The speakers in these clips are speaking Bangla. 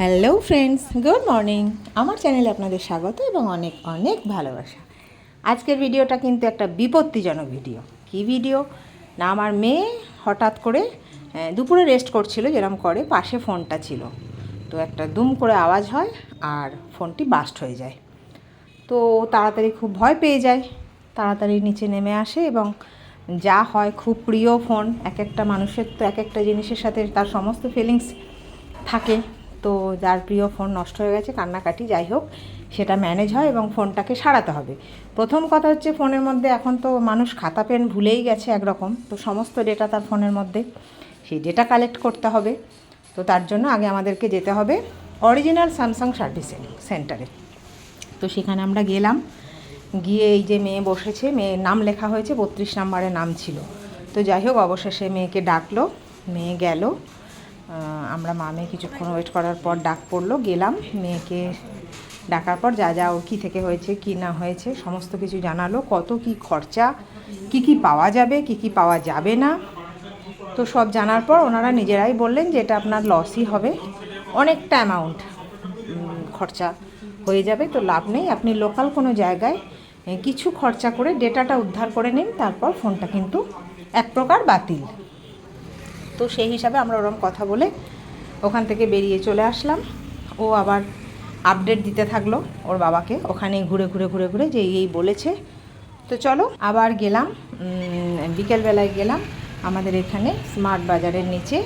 হ্যালো ফ্রেন্ডস গুড মর্নিং আমার চ্যানেলে আপনাদের স্বাগত এবং অনেক অনেক ভালোবাসা। আজকের ভিডিওটা কিন্তু একটা বিপত্তিজনক ভিডিও কি ভিডিও না, আমার মেয়ে হঠাৎ করে দুপুরে রেস্ট করছিল যেরকম করে পাশে ফোনটা ছিল। তো একটা দুম করে আওয়াজ হয় আর ফোনটি বাস্ট হয়ে যায়। তো তাড়াতাড়ি খুব ভয় পেয়ে যায়। তাড়াতাড়ি নিচে নেমে আসে এবং যা হয় খুব প্রিয় ফোন, এক একটা মানুষের তো এক একটা জিনিসের সাথে তার সমস্ত ফিলিংস থাকে। তো যার প্রিয় ফোন নষ্ট হয়ে গেছে, কান্নাকাটি, যাই হোক, সেটা ম্যানেজ হয় এবং ফোনটাকে সারাতে হবে। প্রথম কথা হচ্ছে ফোনের মধ্যে এখন তো মানুষ খাতা, পেন ভুলেই গেছে একরকম, তো সমস্ত ডেটা তার ফোনের মধ্যে। সেই ডেটা কালেক্ট করতে হবে, তো তার জন্য আগে আমাদেরকে যেতে হবে অরিজিনাল স্যামসাং সার্ভিস সেন্টারে তো সেখানে আমরা গেলাম, গিয়ে এই যে মেয়ে বসেছে, মেয়ের নাম লেখা হয়েছে, বত্রিশ নাম্বারে নাম ছিল। তো যাই হোক, অবশেষে মেয়েকে ডাকলো, মেয়ে গেল আমরা মা মেয়ে কিছুক্ষণ ওয়েট করার পর ডাক পড়ল, গেলাম, মেয়েকে ডাকার পর যা যা ওর কী থেকে হয়েছে, কি না হয়েছে, সমস্ত কিছু জানালো, কত কি খরচা, কি কি পাওয়া যাবে, কি কি পাওয়া যাবে না। তো সব জানার পর ওনারা নিজেরাই বললেন যে এটা আপনার লসই হবে, অনেকটা অ্যামাউন্ট খরচা হয়ে যাবে, তো লাভ নেই। আপনি লোকাল কোনো জায়গায় কিছু খরচা করে ডেটাটা উদ্ধার করে নিন, তারপর ফোনটা কিন্তু এক প্রকার বাতিল। তো সেই হিসাবে আমরা ওরকম কথা বলে ওখান থেকে বেরিয়ে চলে আসলাম। ও আবার আপডেট দিতে থাকল ওর বাবাকে। ওখানে ঘুরে ঘুরে ঘুরে ঘুরে যে এই বলেছে। তো চলো আবার গেলাম বিকেলবেলায় গেলাম আমাদের এখানে স্মার্ট বাজারের নিচে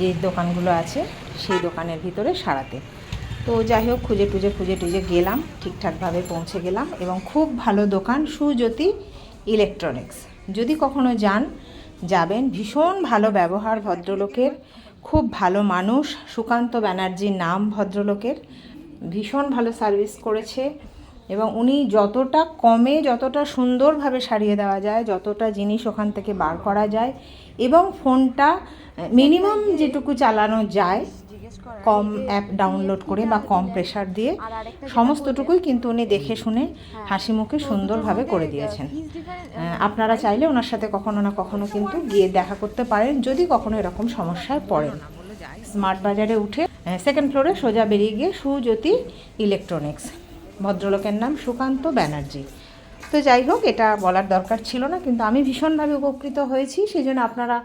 যে দোকানগুলো আছে সেই দোকানের ভিতরে সারাতে। তো যাই হোক, খুঁজে টুজে খুঁজে টুজে গেলাম, ঠিকঠাকভাবে পৌঁছে গেলাম এবং খুব ভালো দোকান সুজ্যোতি ইলেকট্রনিক্স। যদি কখনো যান যাবেন। ভীষণ ভালো ব্যবহার ভদ্রলোকের, খুব ভালো মানুষ। সুকান্ত ব্যানার্জির নাম ভদ্রলোকের। ভীষণ ভালো সার্ভিস করেছে। এবং উনি যতটা কমে যতটা সুন্দরভাবে সারিয়ে দেওয়া যায় যতটা জিনিস ওখান থেকে বার করা যায় এবং ফোনটা মিনিমাম যেটুকু চালানো যায় কম অ্যাপ ডাউনলোড করে বা কম প্রেশার দিয়ে সমস্তটুকুই কিন্তু উনি দেখে শুনে হাসি মুখে সুন্দরভাবে করে দিয়েছেন। আপনারা চাইলে ওনার সাথে কখনো না কখনো কিন্তু গিয়ে দেখা করতে পারেন যদি কখনো এরকম সমস্যায় পড়েন। স্মার্ট বাজারে উঠে সেকেন্ড ফ্লোরে সোজা বেরিয়ে গিয়ে সুজ্যোতি ইলেকট্রনিক্স ভদ্রলোকের নাম সুকান্ত ব্যানার্জি। তো যাই হোক, এটা বলার দরকার ছিল না, কিন্তু আমি ভীষণভাবে উপকৃত হয়েছি। সেই জন্য আপনারা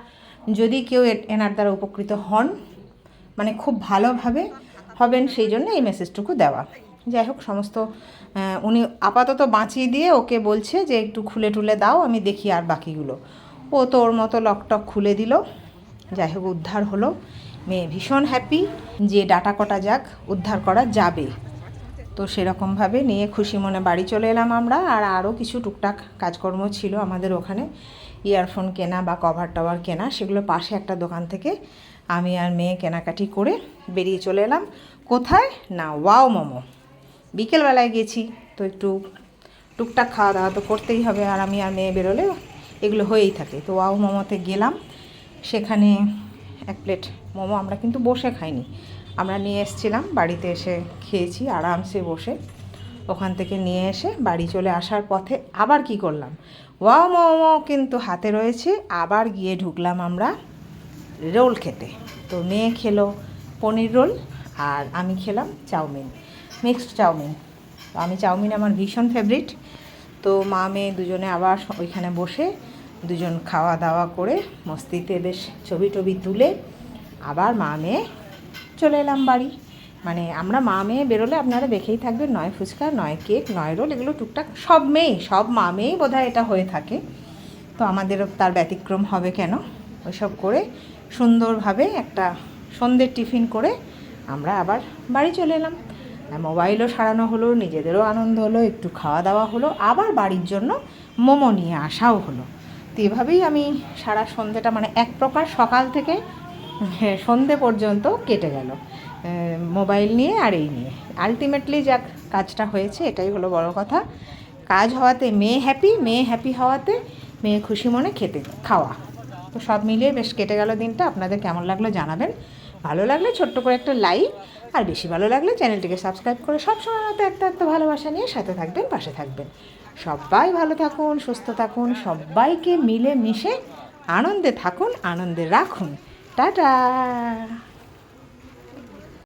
যদি কেউ এনার দ্বারা উপকৃত হন মানে খুব ভালোভাবে হবেন, সেই জন্য এই মেসেজটুকু দেওয়া। যাই হোক, সমস্ত উনি আপাতত বাঁচিয়ে দিয়ে ওকে বলছে যে, একটু খুলে টুলে দাও, আমি দেখি আর বাকিগুলো। ও তো ওর মতো লকটক খুলে দিল। যাই হোক, উদ্ধার হলো। মেয়ে ভীষণ হ্যাপি যে ডাটা কটা যাক, উদ্ধার করা যাবে। তো সেরকমভাবে নিয়ে খুশি মনে বাড়ি চলে এলাম আমরা। আর আরও কিছু টুকটাক কাজকর্ম ছিল আমাদের ওখানে। ইয়ারফোন কেনা বা কভার টভার কেনা, সেগুলো পাশে একটা দোকান থেকে আমি আর মেয়ে কেনাকাটি করে বেরিয়ে চলে এলাম। কোথায়? না, ওয়াও মোমো। বিকেলবেলায় গেছি, তো একটু টুকটাক খাওয়া দাওয়া তো করতেই হবে। আর আমি আর মেয়ে বেরোলে এগুলো হয়েই থাকে। তো ওয়াও মোমোতে গেলাম। সেখানে এক প্লেট মোমো আমরা কিন্তু বসে খাইনি। আমরা নিয়ে এসেছিলাম, বাড়িতে এসে খেয়েছি আরামসে বসে। ওখান থেকে নিয়ে এসে বাড়ি চলে আসার পথে আবার কি করলাম? ওয়াও মোমো কিন্তু হাতে রয়েছে, আবার গিয়ে ঢুকলাম আমরা রোল খেতে। তো মেয়ে খেলো পনির রোল আর আমি খেলাম চাউমিন, মিক্সড চাউমিন। তো আমি চাউমিন আমার ভীষণ ফেভারিট তো মা, মেয়ে দুজনে আবার ওইখানে বসে দুজন খাওয়া দাওয়া করে মস্তিতে বেশ ছবি টবি তুলে আবার মা, মেয়ে চলে এলাম বাড়ি। মানে আমরা মা মেয়ে বেরোলে আপনারা দেখেই থাকবেন, নয় ফুচকা, নয় কেক, নয় রোল, এগুলো টুকটাক সব মেয়ে সব মা মেয়েই বোধহয় এটা হয়ে থাকে। তো আমাদেরও তার ব্যতিক্রম হবে কেন? ওইসব করে সুন্দরভাবে একটা সন্ধ্যের টিফিন করে আমরা আবার বাড়ি চলে এলাম। মোবাইলও সারানো হলো, নিজেদেরও আনন্দ হলো, একটু খাওয়া দাওয়া হলো, আবার বাড়ির জন্য মোমো নিয়ে আসাও হলো। তো এভাবেই আমি সারা সন্ধ্যেটা মানে এক প্রকার সকাল থেকে সন্ধে পর্যন্ত কেটে গেল। মোবাইল নিয়ে আর এই নিয়ে। আলটিমেটলি যাক, কাজটা হয়েছে, এটাই হলো বড় কথা। কাজ হওয়াতে মেয়ে হ্যাপি মেয়ে হ্যাপি হওয়াতে মেয়ে খুশি মনে খেতে, খাওয়া। তো সব মিলিয়ে বেশ কেটে গেল দিনটা। আপনাদের কেমন লাগল জানাবেন। ভালো লাগলে ছোট্ট করে একটা লাইক আর বেশি ভালো লাগলে চ্যানেলটিকে সাবস্ক্রাইব করে সবসময় মতো একটা একটা ভালোবাসা নিয়ে সাথে থাকবেন, পাশে থাকবেন। সবাই ভালো থাকুন, সুস্থ থাকুন, সবাইকে মিলে মিশে আনন্দে থাকুন, আনন্দে রাখুন। টাটা